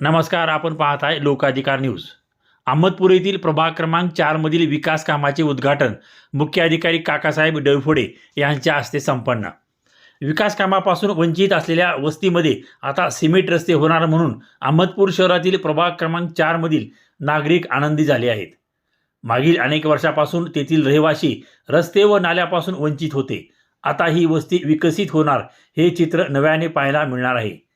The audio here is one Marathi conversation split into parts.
नमस्कार आपण पाहत आहे लोकाधिकार न्यूज. अहमदपूर येथील प्रभाग क्रमांक चारमधील विकास कामाचे उद्घाटन मुख्य अधिकारी काकासाहेब डळफोडे यांच्या हस्ते संपन्न. विकास कामापासून वंचित असलेल्या वस्तीमध्ये आता सिमेंट रस्ते होणार म्हणून अहमदपूर शहरातील प्रभाग क्रमांक चारमधील नागरिक आनंदी झाले आहेत. मागील अनेक वर्षापासून तेथील रहिवासी रस्ते व नाल्यापासून वंचित होते. आता ही वस्ती विकसित होणार हे चित्र नव्याने पाहायला मिळणार आहे.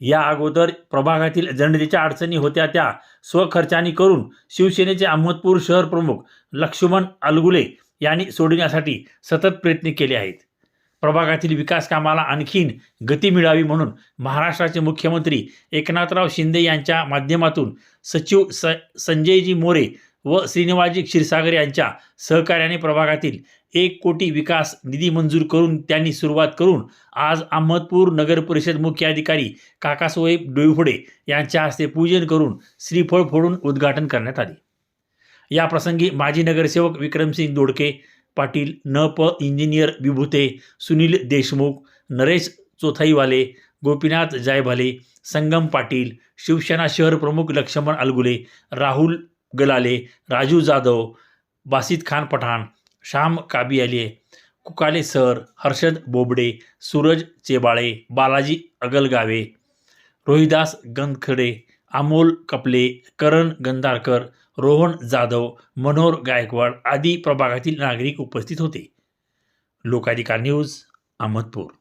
या अगोदर प्रभागातील जनतेच्या अडचणी होत्या त्या स्वखर्चाने करून शिवसेनेचे अहमदपूर शहर प्रमुख लक्ष्मण अलगुले यांनी सोडण्यासाठी सतत प्रयत्न केले आहेत. प्रभागातील विकास कामाला आणखीन गती मिळावी म्हणून महाराष्ट्राचे मुख्यमंत्री एकनाथराव शिंदे यांच्या माध्यमातून सचिव स संजयजी मोरे व श्रीनिवाजी क्षीरसागर यांच्या सहकार्याने प्रभागातील एक कोटी विकास निधी मंजूर करून त्यांनी सुरुवात करून आज अहमदपूर नगर परिषद मुख्य अधिकारी काकासाहेब डोईफोडे यांच्या हस्ते पूजन करून श्रीफळ फोडून उद्घाटन करण्यात आले. या प्रसंगी माजी नगरसेवक विक्रमसिंग दोडके पाटील न प इंजिनियर विभूते सुनील देशमुख नरेश चोथाईवाले गोपीनाथ जायभाले संगम पाटील शिवसेना शहर प्रमुख लक्ष्मण अलगुले राहुल गलाले राजू जाधव बासित खान पठाण श्याम काबियाले कुकाले सर हर्षद बोबडे सूरज चेबाळे बालाजी अगलगावे रोहिदास गंदखडे अमोल कपले करण गंधारकर रोहन जाधव मनोहर गायकवाड आदी प्रभागातील नागरिक उपस्थित होते. लोकाधिकार न्यूज अहमदपूर.